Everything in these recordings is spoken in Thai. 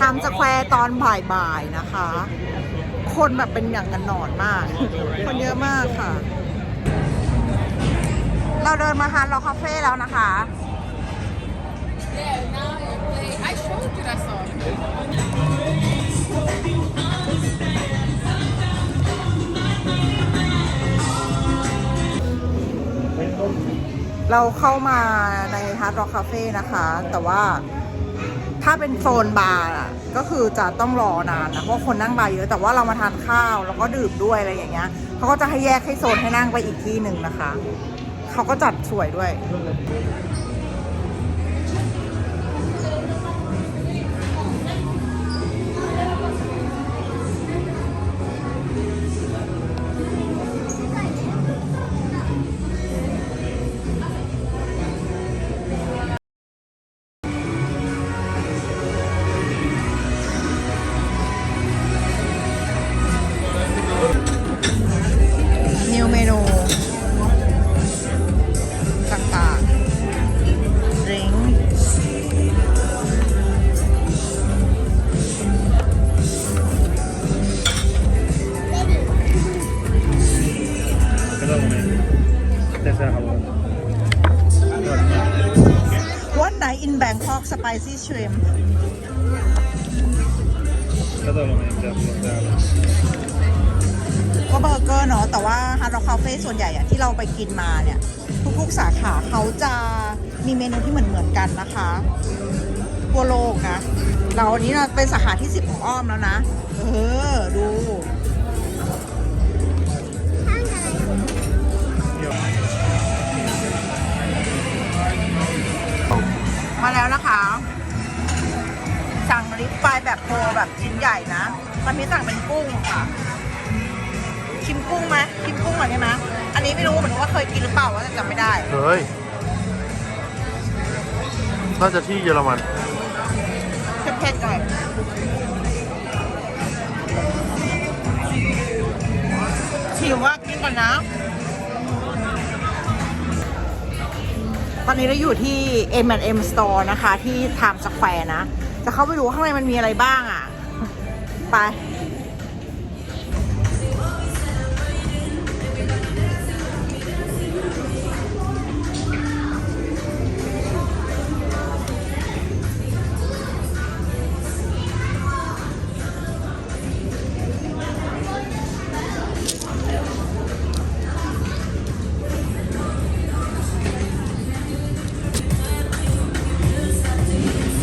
ทำสแควร์ตอนบ่ายๆนะคะ คนแบบเป็นอย่างกันหนอนมาก คนเยอะมากค่ะ เราเดินมาฮาร์ดรอกคาเฟ่แล้วนะคะ Yeah, now you play. I showed you that song. เราเข้ามาในฮาร์ดร็อกคาเฟ่นะคะ แต่ว่า ถ้าเป็นโซนบาร์อะก็คือจะต้องรอนานนะเพราะคนนั่งบาร์เยอะแต่ว่าเรามาทานข้าวแล้วก็ดื่มด้วยอะไรอย่างเงี้ยเขาก็จะให้แยกให้โซนให้นั่งไปอีกที่หนึ่งนะคะ เขาก็จัดสวยด้วย in Bangkok spicy shrimp ก็เบอร์เกอร์เนาะแต่ว่าฮาร์ดร็อกคาเฟ่ส่วนใหญ่อะที่เราไปกินมาเนี่ย ทุกๆสาขาเขาจะมีเมนูที่เหมือนเหมือนกันนะคะทั่วโลกนะเราอันนี้เราเป็นสาขาที่ 10 ของอ้อมแล้วนะ เออ ดู มาแล้วนะคะ สั่งลิปไฟแบบโปรแบบชิ้นใหญ่นะตอนนี้สั่งเป็นกุ้งค่ะ ชิมกุ้งไหมชิมกุ้งหน่อยได้ไหมอันนี้ไม่รู้เหมือนกันว่าเคยกินหรือเปล่าว่าแต่จำไม่ได้ เฮ้ย น่าจะที่เยอรมันเผ็ดๆหน่อยชิมว่ากินก่อนนะ อนนี้เราอยู่ที่ M&M Store นะคะ ที่ Times Square นะ จะเข้าไปดูข้างในมันมีอะไรบ้างอะ ไป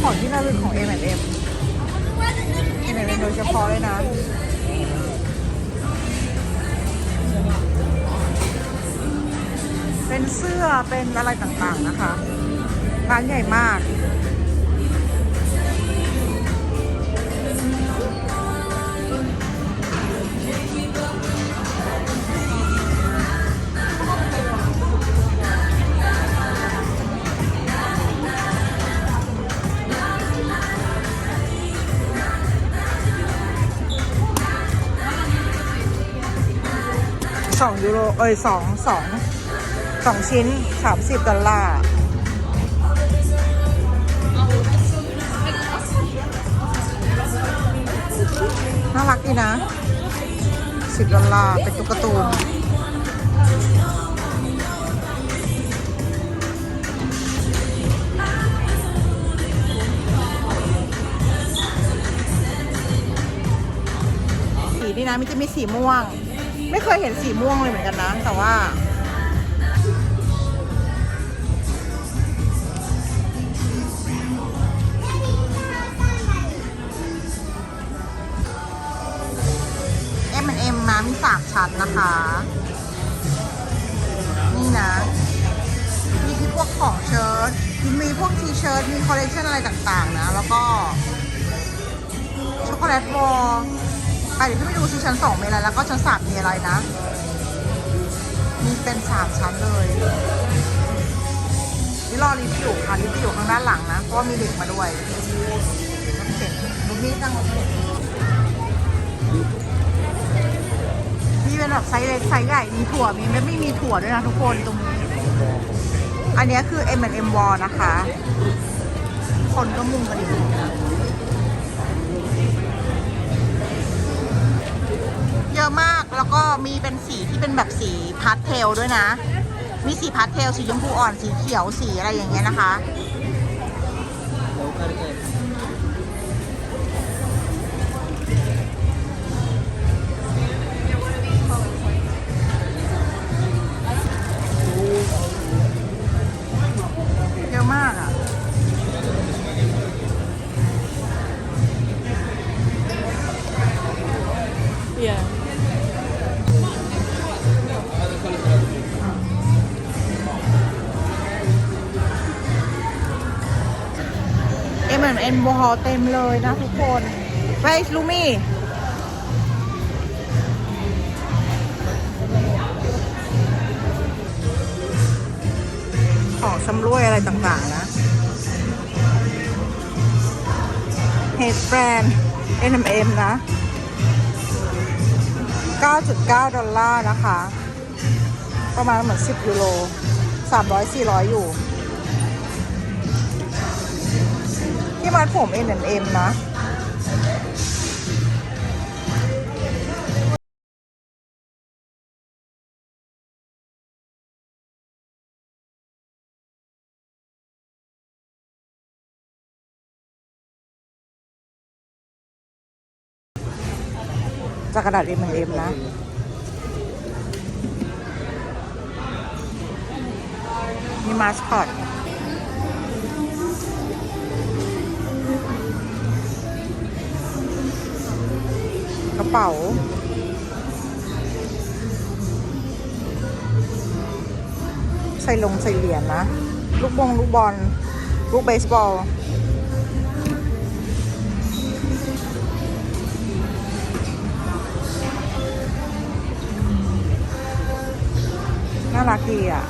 ของที่น่าเป็นของ M&M M&M โดยเฉพาะเลยนะเป็นเสื้อเป็นอะไรต่างๆนะคะ ร้านใหญ่มาก สองยูโร เอ้ยสองสองสองชิ้นสามสิบดอลลาร์น่ารักดีนะสิบดอลลาร์เป็นตุ๊กตาตูนสีนี่นะมันจะมีสีม่วง ไม่เคยเห็นสีม่วงเลยเหมือนกันนะ แต่ว่า M&M นะมีสามชั้นนะคะ นี่นะ มีที่พวกของเชิ้ตมีพวกทีเชิ้ตมีคอลเลคชันอะไรต่างๆนะ แล้วก็ช็อกโกแลตบอล ไปเดี๋ยวพี่ไปดูซิชั้นสองมีอะไรแล้วก็ชั้นสามมีอะไรนะ มีเป็นสามชั้นเลยนี่รอลิฟต์อยู่ค่ะลิฟต์อยู่ข้างด้านหลังนะเพราะมีเด็กมาด้วยรถเข็นรถมีตั้งรถเข็นนี่เป็นแบบไซส์เล็กไซส์ใหญ่มีถั่วมีไม่ไม่มีถั่วด้วยนะทุกคนตรงนี้ อันนี้คือ M&M Wall นะคะ คนก็มุงกันอยู่เย มีเป็นสีที่เป็นแบบสีพาสเทลด้วยนะ มีสีพาสเทล สีชมพูอ่อน สีเขียว สีอะไรอย่างเงี้ยนะคะ เอ็มเอ็นวอลเต็มเลยนะทุกคน ไปลูมี่ ของชำรวยอะไรต่างๆนะเฮดแบรนด์ NMM นะ 9.9 ดอลลาร์นะคะ ประมาณเหมือน 10 ยูโร300-400 อยู่ ที่มัดผม N&M นะจากกระดาษ M&M นะมีมาสคอต กระเป๋า ใส่ลงใส่เหรียญนะ ลูกบงลูกบอล ลูกเบสบอล น่ารักดีอะ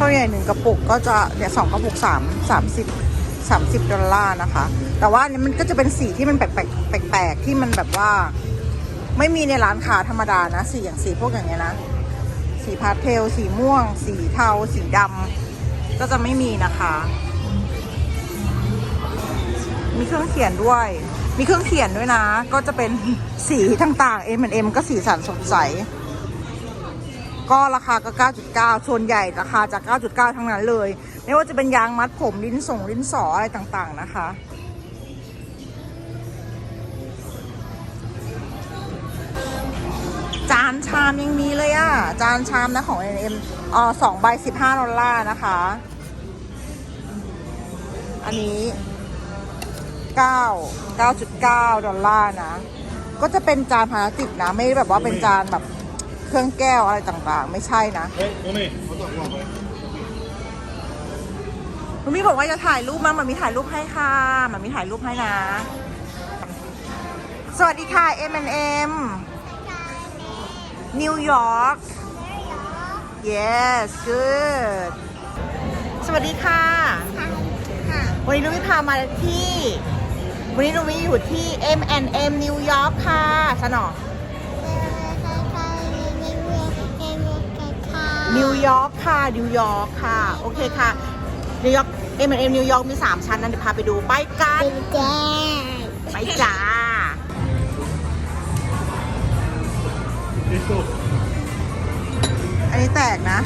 เท่าใหญ่หนึ่งกระปุกก็จะเนี่ยสองกระปุกสามสามสิบสามสิบดอลลาร์นะคะ แต่ว่านนี้มันก็จะเป็นสีที่มันแปลกแปลกแปลกที่มันแบบว่า ไม่มีในร้านค้าธรรมดานะ สีอย่างสีพวกอย่างเงี้ยนะ สีพาสเทล สีม่วง สีเทา สีดำก็จะไม่มีนะคะ มีเครื่องเขียนด้วย มีเครื่องเขียนด้วยนะ ก็จะเป็นสีต่างๆ M&M ก็สีสันสดใส ก็ราคาก็ 9.9 ส่วนใหญ่ราคาจาก 9.9 ทั้งนั้นเลย ไม่ว่าจะเป็นยางมัดผมลิ้นส่งลิ้นสออะไรต่างๆนะคะ จานชามยังมีเลยอะจานชามนะของ N&M อ๋อสองใบ15ดอลลาร์นะคะ อันนี้ 9 9.9 ดอลลาร์นะ ก็จะเป็นจานพลาสติกนะ ไม่แบบว่าเป็นจานแบบ เครื่องแก้วอะไรต่างๆ ไม่ใช่นะ เฮ้ยตรงนี้มันมีบอกว่าจะถ่ายรูปมั้งมันมีถ่ายรูปให้ค่ะมันมีถ่ายรูปให้นะ สวัสดีค่ะ M&M นิวยอร์ก yes good สวัสดีค่ะ วันนี้นุ้ยพามาที่ วันนี้นุ้ยอยู่ที่ M&M นิวยอร์กค่ะสนอ นิวยอร์กค่ะ นิวยอร์กค่ะ โอเคค่ะ นิวยอร์กเอ็มนเอ็มนิวยอร์กมี 3 ชั้นนั่นเดี๋ยวพาไปดู ไปกัน ไปจ้า อันนี้แตกนะ